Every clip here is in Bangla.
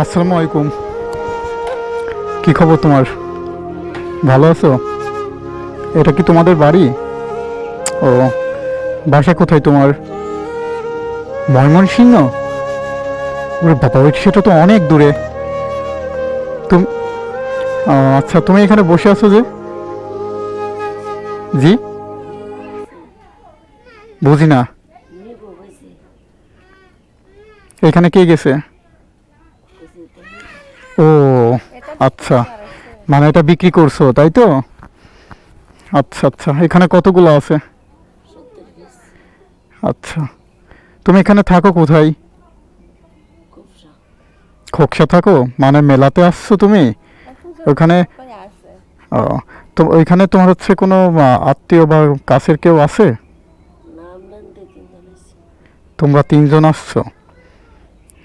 আসসালামু আলাইকুম। কি খবর তোমার? ভালো আছো? এটা কি তোমাদের বাড়ি? ও, বাসা কোথায় তোমার? ময়মনসিংহ? ওরে বাবা সেটা তো অনেক দূরে। তুমি আচ্ছা তুমি এখানে বসে আছো যে? জি? বুঝি না এখানে কে গেছে? ও আচ্ছা। মানে এটা বিক্রি করছ, তাই তো? আচ্ছা আচ্ছা। এখানে কতগুলো আছে? আচ্ছা। তুমি এখানে থাকো কোথায়? খোকসা থাকো? মানে মেলাতে আসছো তুমি? ওখানে ও, তো ওইখানে তোমার হচ্ছে কোনো আত্মীয় বা কাছের কেউ আছে? তোমরা তিনজন আসছো?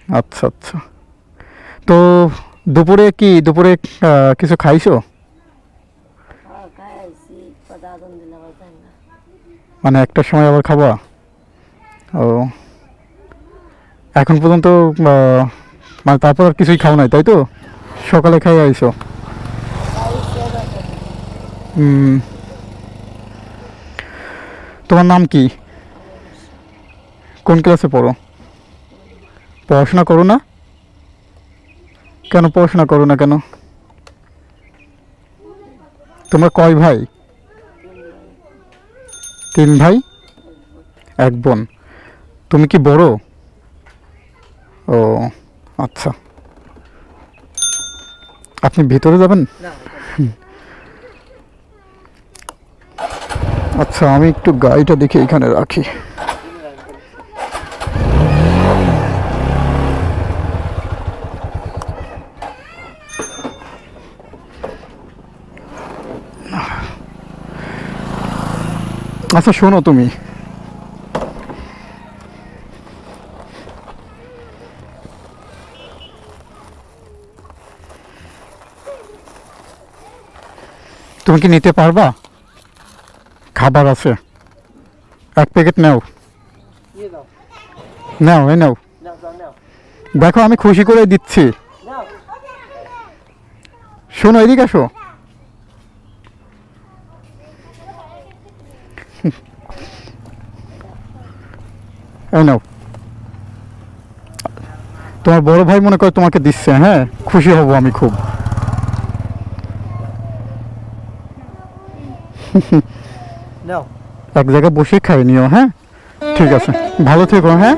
আচ্ছা আচ্ছা। তো দুপুরে কি দুপুরে কিছু খাইছো? মানে একটার সময় আবার খাবা? ও। এখন পর্যন্ত মানে তারপর আর কিছুই খাও নাই তাই তো? সকালে খাই হুম তোমার নাম কি? কোন ক্লাসে পড়ো? পড়াশোনা করো না? কেন পড়াশোনা করো না কেন? তোমরা কয় ভাই? তিন ভাই? এক বোন। তুমি কি বড়? ও আচ্ছা। আপনি ভিতরে যাবেন? আচ্ছা আমি একটু গাড়িটা দেখে এখানে রাখি। আচ্ছা শোনো তুমি। তুমি কি নিতে পারবা? খাবার আছে। এক প্যাকেট নাও। নাও এই দাও নাও দেখো আমি খুশি করে দিচ্ছি। শোনো এদিকে আসো। এই নাও তোমার বড় ভাই মনে করে তোমাকে দিচ্ছে হ্যাঁ? খুশি হব আমি খুব। এক জায়গায় বসে খাই নিও হ্যাঁ? ঠিক আছে। ভালো থেকো হ্যাঁ?